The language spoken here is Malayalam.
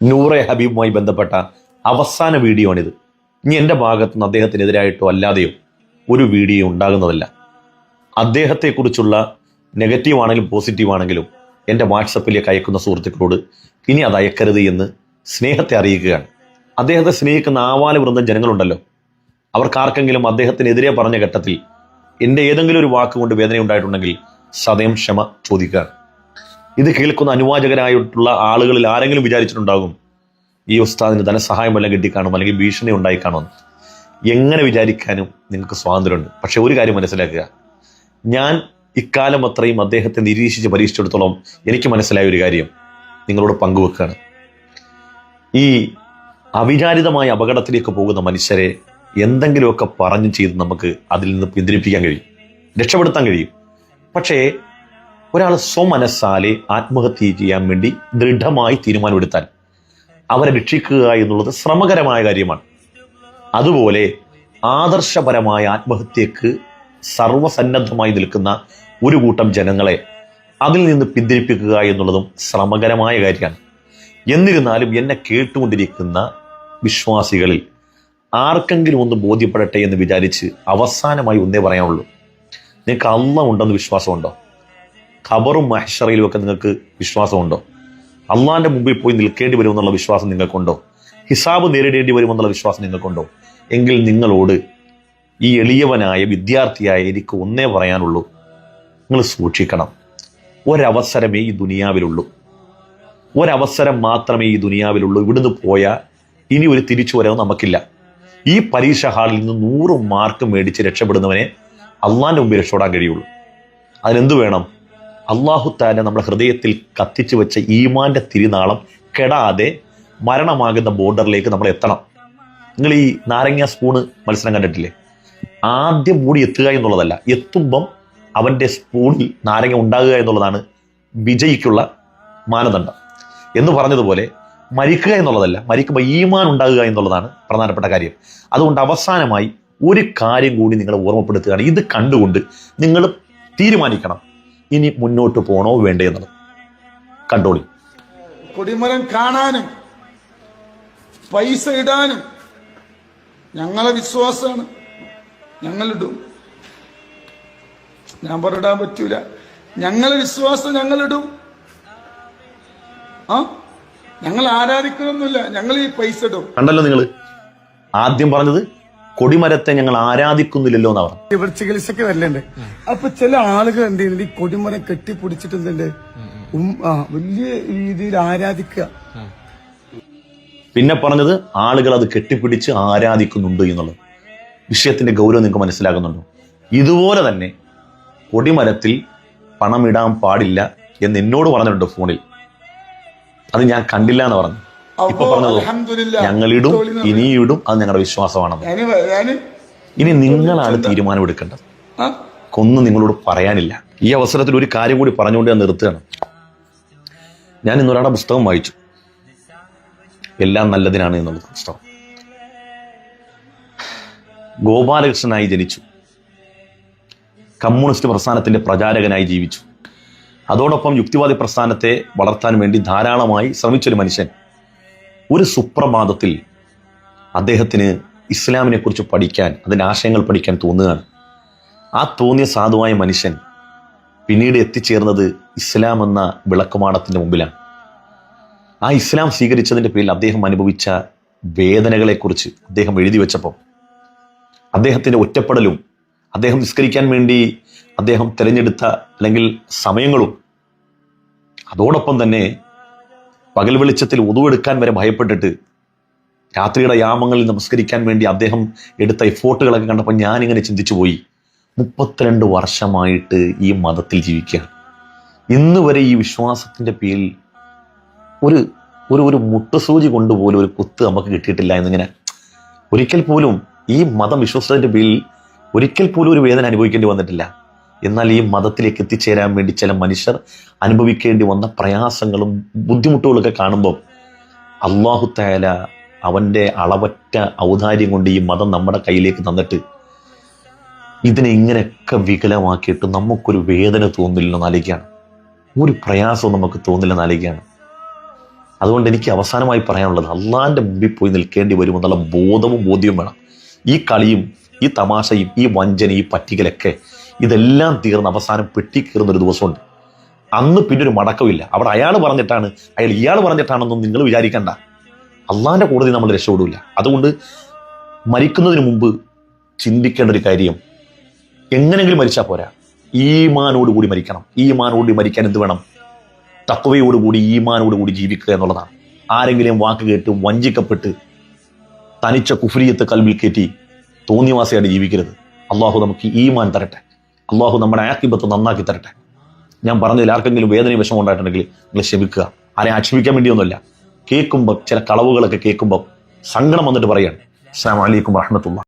നൂറെ ഹബീബുമായി ബന്ധപ്പെട്ട അവസാന വീഡിയോ ആണിത് ഇനി എന്റെ ഭാഗത്തു നിന്ന് അദ്ദേഹത്തിനെതിരായിട്ടോ അല്ലാതെയോ ഒരു വീഡിയോ ഉണ്ടാകുന്നതല്ല. അദ്ദേഹത്തെക്കുറിച്ചുള്ള നെഗറ്റീവ് ആണെങ്കിലും പോസിറ്റീവ് ആണെങ്കിലും എന്റെ വാട്സപ്പിലേക്ക് അയക്കുന്ന സുഹൃത്തുക്കളോട് ഇനി അത് അയക്കരുത് എന്ന് സ്നേഹത്തെ അറിയിക്കുകയാണ്. അദ്ദേഹത്തെ സ്നേഹിക്കുന്ന ആവാല വൃന്ദം ജനങ്ങളുണ്ടല്ലോ അവർക്കാർക്കെങ്കിലും അദ്ദേഹത്തിനെതിരെ പറഞ്ഞ ഘട്ടത്തിൽ എന്റെ ഏതെങ്കിലും ഒരു വാക്കുകൊണ്ട് വേദന ഉണ്ടായിട്ടുണ്ടെങ്കിൽ സദയം ക്ഷമ ചോദിക്കുകയാണ്. ഇത് കേൾക്കുന്ന അനുവാചകരായിട്ടുള്ള ആളുകളിൽ ആരെങ്കിലും വിചാരിച്ചിട്ടുണ്ടാകും ഈ ഉസ്താദിന് ധനസഹായം വല്ലതും കിട്ടിക്കാണും അല്ലെങ്കിൽ ഭീഷണി ഉണ്ടായിക്കാണോ എങ്ങനെ വിചാരിക്കാനും നിങ്ങൾക്ക് സ്വാതന്ത്ര്യമുണ്ട്. പക്ഷെ ഒരു കാര്യം മനസ്സിലാക്കുക. ഞാൻ ഇക്കാലം അത്രയും അദ്ദേഹത്തെ നിരീക്ഷിച്ച് പരീക്ഷിച്ചിടത്തോളം എനിക്ക് മനസ്സിലായ ഒരു കാര്യം നിങ്ങളോട് പങ്കുവെക്കുകയാണ് ഈ അവിചാരിതമായ അപകടത്തിലേക്ക് പോകുന്ന മനുഷ്യരെ എന്തെങ്കിലുമൊക്കെ പറഞ്ഞു ചെയ്ത് നമുക്ക് അതിൽ നിന്ന് പിന്തിരിപ്പിക്കാൻ കഴിയും. രക്ഷപ്പെടുത്താൻ കഴിയും. പക്ഷേ ഒരാൾ സ്വമനസ്സാലെ ആത്മഹത്യ ചെയ്യാൻ വേണ്ടി ദൃഢമായി തീരുമാനമെടുത്താൽ അവരെ രക്ഷിക്കുക എന്നുള്ളത് ശ്രമകരമായ കാര്യമാണ്. അതുപോലെ ആദർശപരമായ ആത്മഹത്യക്ക് സർവസന്നദ്ധമായി നിൽക്കുന്ന ഒരു കൂട്ടം ജനങ്ങളെ അതിൽ നിന്ന് പിന്തിരിപ്പിക്കുക എന്നുള്ളതും ശ്രമകരമായ കാര്യമാണ്. എന്നിരുന്നാലും എന്നെ കേട്ടുകൊണ്ടിരിക്കുന്ന വിശ്വാസികളിൽ ആർക്കെങ്കിലും ഒന്ന് ബോധ്യപ്പെടട്ടെ എന്ന് വിചാരിച്ച് അവസാനമായി ഒന്നേ പറയാനുള്ളൂ. നിങ്ങൾക്ക് അള്ള ഉണ്ടെന്ന് വിശ്വാസമുണ്ടോ? ഖബറും മഹ്ഷറയിലും ഒക്കെ നിങ്ങൾക്ക് വിശ്വാസമുണ്ടോ? അള്ളാന്റെ മുമ്പിൽ പോയി നിൽക്കേണ്ടി വരുമെന്നുള്ള വിശ്വാസം നിങ്ങൾക്കുണ്ടോ? ഹിസാബ് നേരിടേണ്ടി വരുമെന്നുള്ള വിശ്വാസം നിങ്ങൾക്കുണ്ടോ? എങ്കിൽ നിങ്ങളോട് ഈ എളിയവനായ വിദ്യാർത്ഥിയായ എനിക്ക് ഒന്നേ പറയാനുള്ളൂ. നിങ്ങൾ സൂക്ഷിക്കണം. ഒരവസരമേ ഈ ദുനിയാവിലുള്ളൂ. ഒരവസരം മാത്രമേ ഈ ദുനിയാവിലുള്ളൂ. ഇവിടുന്ന് പോയാൽ ഇനി ഒരു തിരിച്ചു വരവ് നമുക്കില്ല. ഈ പരീക്ഷ ഹാളിൽ നിന്ന് നൂറ് മാർക്ക് മേടിച്ച് രക്ഷപ്പെടുന്നവനെ അള്ളാന്റെ മുമ്പിൽ രക്ഷപ്പെടാൻ കഴിയുള്ളൂ. അതിനെന്ത് വേണം? അള്ളാഹു താലെ നമ്മുടെ ഹൃദയത്തിൽ കത്തിച്ചു വെച്ച ഈമാന്റെ തിരുനാളം കെടാതെ മരണമാകുന്ന ബോർഡറിലേക്ക് നമ്മൾ എത്തണം. നിങ്ങൾ ഈ നാരങ്ങ സ്പൂണ് മത്സരം കണ്ടിട്ടില്ലേ? ആദ്യം മൂടി എത്തുക എന്നുള്ളതല്ല എത്തുമ്പം അവന്റെ സ്പൂണിൽ നാരങ്ങ ഉണ്ടാകുക എന്നുള്ളതാണ് വിജയിക്കുള്ള മാനദണ്ഡം. എന്ന് പറഞ്ഞതുപോലെ മരിക്കുക എന്നുള്ളതല്ല മരിക്കുമ്പോൾ ഈമാൻ ഉണ്ടാകുക എന്നുള്ളതാണ് പ്രധാനപ്പെട്ട കാര്യം. അതുകൊണ്ട് അവസാനമായി ഒരു കാര്യം കൂടി നിങ്ങളെ ഓർമ്മപ്പെടുത്തുകയാണ്. ഇത് കണ്ടുകൊണ്ട് നിങ്ങൾ തീരുമാനിക്കണം. ഇനി മുന്നോട്ട് പോണോ വേണ്ടേ എന്നത് കണ്ടോളി. കൊടിമരം കാണാനും പൈസ ഇടാനും ഞങ്ങളെ വിശ്വാസമാണ്. ഞങ്ങളിടും. ഞാൻ പറഞ്ഞിടാൻ പറ്റൂല. ഞങ്ങളെ വിശ്വാസം ഞങ്ങളിടും. ആ? ഞങ്ങൾ ആരാധിക്കണമെന്നില്ല. ഞങ്ങൾ ഈ പൈസ ഇടും. കണ്ടല്ലോ നിങ്ങൾ ആദ്യം പറഞ്ഞത് കൊടിമരത്തെ ഞങ്ങൾ ആരാധിക്കുന്നില്ലല്ലോ എന്ന് പറഞ്ഞു ഇവിടെ ചികിത്സക്ക് വരലുണ്ട്. അപ്പൊ ചില ആളുകൾ എന്ത് ചെയ്യുന്നത് ഈ കൊടിമര കെട്ടിപ്പിടിച്ചിട്ട് എന്തുണ്ട് വലിയ രീതിയിൽ ആരാധിക്കുക. പിന്നെ പറഞ്ഞത് ആളുകൾ അത് കെട്ടിപ്പിടിച്ച് ആരാധിക്കുന്നുണ്ട് എന്നുള്ളത്. വിഷയത്തിന്റെ ഗൗരവം നിങ്ങൾക്ക് മനസ്സിലാകുന്നുണ്ടോ? ഇതുപോലെ തന്നെ കൊടിമരത്തിൽ പണമിടാൻ പാടില്ല എന്ന് എന്നോട് പറഞ്ഞിട്ടുണ്ട് ഫോണിൽ. അത് ഞാൻ കണ്ടില്ല എന്ന് പറഞ്ഞു ഇപ്പൊ പറഞ്ഞത്. ഞങ്ങളിടും ഇനിയും ഇടും അത് ഞങ്ങളുടെ വിശ്വാസമാണെന്ന്. ഇനി നിങ്ങളാണ് തീരുമാനമെടുക്കേണ്ടത് ഒന്നും നിങ്ങളോട് പറയാനില്ല. ഈ അവസരത്തിൽ ഒരു കാര്യം കൂടി പറഞ്ഞുകൊണ്ട് ഞാൻ നിർത്തുകയാണ്. ഞാൻ ഇന്നൊരാളുടെ പുസ്തകം വായിച്ചു. എല്ലാം നല്ലതിനാണ് എന്നുള്ള പുസ്തകം. ഗോപാലകൃഷ്ണനായി ജനിച്ചു. കമ്മ്യൂണിസ്റ്റ് പ്രസ്ഥാനത്തിന്റെ പ്രചാരകനായി ജീവിച്ചു. അതോടൊപ്പം യുക്തിവാദി പ്രസ്ഥാനത്തെ വളർത്താൻ വേണ്ടി ധാരാളമായി ശ്രമിച്ചൊരു മനുഷ്യൻ. ഒരു സുപ്രഭാതത്തിൽ അദ്ദേഹത്തിന് ഇസ്ലാമിനെ കുറിച്ച് പഠിക്കാൻ അതിന്റെ ആശയങ്ങൾ പഠിക്കാൻ തോന്നുകയാണ്. ആ തോന്നിയ സാധുവായ മനുഷ്യൻ പിന്നീട് എത്തിച്ചേർന്നത് ഇസ്ലാം എന്ന വിളക്കുമാടത്തിന്റെ മുമ്പിലാണ്. ആ ഇസ്ലാം സ്വീകരിച്ചതിന്റെ പേരിൽ അദ്ദേഹം അനുഭവിച്ച വേദനകളെക്കുറിച്ച് അദ്ദേഹം എഴുതി വെച്ചപ്പോൾ അദ്ദേഹത്തിന്റെ ഒറ്റപ്പെടലും അദ്ദേഹം നിസ്കരിക്കാൻ വേണ്ടി അദ്ദേഹം തിരഞ്ഞെടുത്ത അല്ലെങ്കിൽ സമയങ്ങളും അതോടൊപ്പം തന്നെ പകൽ വെളിച്ചത്തിൽ ഉതുവെടുക്കാൻ വരെ ഭയപ്പെട്ടിട്ട് രാത്രിയുടെ യാമങ്ങളിൽ നമസ്കരിക്കാൻ വേണ്ടി അദ്ദേഹം എടുത്ത എഫോർട്ടുകളൊക്കെ കണ്ടപ്പോൾ ഞാനിങ്ങനെ ചിന്തിച്ചു പോയി. മുപ്പത്തിരണ്ട് വർഷമായിട്ട് ഈ മതത്തിൽ ജീവിക്കുകയാണ്. ഇന്ന് വരെ ഈ വിശ്വാസത്തിന്റെ പേരിൽ ഒരു ഒരു ഒരു മുട്ടുസൂചി കൊണ്ടുപോലും ഒരു കുത്ത് നമുക്ക് കിട്ടിയിട്ടില്ല എന്നിങ്ങനെ ഒരിക്കൽ പോലും ഈ മതം വിശ്വസിച്ചതിന്റെ പേരിൽ ഒരിക്കൽ പോലും ഒരു വേദന അനുഭവിക്കേണ്ടി വന്നിട്ടില്ല. എന്നാൽ ഈ മതത്തിലേക്ക് എത്തിച്ചേരാൻ വേണ്ടി ചില മനുഷ്യർ അനുഭവിക്കേണ്ടി വന്ന പ്രയാസങ്ങളും ബുദ്ധിമുട്ടുകളൊക്കെ കാണുമ്പോൾ അള്ളാഹു താല അവന്റെ അളവറ്റ ഔദാര്യം കൊണ്ട് ഈ മതം നമ്മുടെ കയ്യിലേക്ക് തന്നിട്ട് ഇതിനെ ഇങ്ങനെയൊക്കെ വികലമാക്കിയിട്ട് നമുക്കൊരു വേദന തോന്നില്ലെന്ന് ആലോചിക്കുകയാണ്. ഒരു പ്രയാസവും നമുക്ക് തോന്നില്ലെന്ന് ആലോചിക്കുകയാണ്. അതുകൊണ്ട് എനിക്ക് അവസാനമായി പറയാനുള്ളത് അള്ളാഹിന്റെ മുമ്പിൽ പോയി നിൽക്കേണ്ടി വരുമെന്നുള്ള ബോധവും ബോധ്യവും വേണം. ഈ കളിയും ഈ തമാശയും ഈ വഞ്ചന ഈ പറ്റിക്കലൊക്കെ ഇതെല്ലാം തീർന്ന് അവസാനം പെട്ടി കീറുന്ന ഒരു ദിവസമുണ്ട്. അന്ന് പിന്നെ ഒരു മടക്കമില്ല അവിടെ അയാൾ പറഞ്ഞിട്ടാണ് അയാൾ ഇയാൾ പറഞ്ഞിട്ടാണെന്നും നിങ്ങൾ വിചാരിക്കണ്ട. അള്ളാഹിന്റെ കൂടുതൽ നമ്മൾ രക്ഷപ്പെടില്ല അതുകൊണ്ട് മരിക്കുന്നതിന് മുമ്പ് ചിന്തിക്കേണ്ട ഒരു കാര്യം എങ്ങനെങ്കിലും മരിച്ചാൽ പോരാ. ഈമാനോട് കൂടി മരിക്കണം. ഈമാനോടുകൂടി മരിക്കാൻ എന്ത് വേണം? തക്കവയോടുകൂടി ഈമാനോടുകൂടി ജീവിക്കുക എന്നുള്ളതാണ്. ആരെങ്കിലും വാക്ക് കേട്ട് വഞ്ചിക്കപ്പെട്ട് തനിച്ച കുഫരിയത്ത് കൽവിൽ കയറ്റി തോന്നിവാസിയായിട്ട് ജീവിക്കരുത്. അള്ളാഹു നമുക്ക് ഈമാൻ തരട്ടെ. അള്ളാഹു നമ്മുടെ ആക്കിബത്ത് നന്നാക്കി തരട്ടെ. ഞാൻ പറഞ്ഞതിൽ ആർക്കെങ്കിലും വേദനയും വിഷമം ഉണ്ടായിട്ടുണ്ടെങ്കിൽ നിങ്ങൾ ക്ഷമിക്കുക. ആരെ ആക്ഷേപിക്കാൻ വേണ്ടിയൊന്നുമല്ല. കേൾക്കുമ്പോൾ ചില കളവുകളൊക്കെ കേൾക്കുമ്പോൾ സങ്കടം വന്നിട്ട് പറയാണ്. അസ്സാം വലൈക്കും വറഹമത്തുള്ള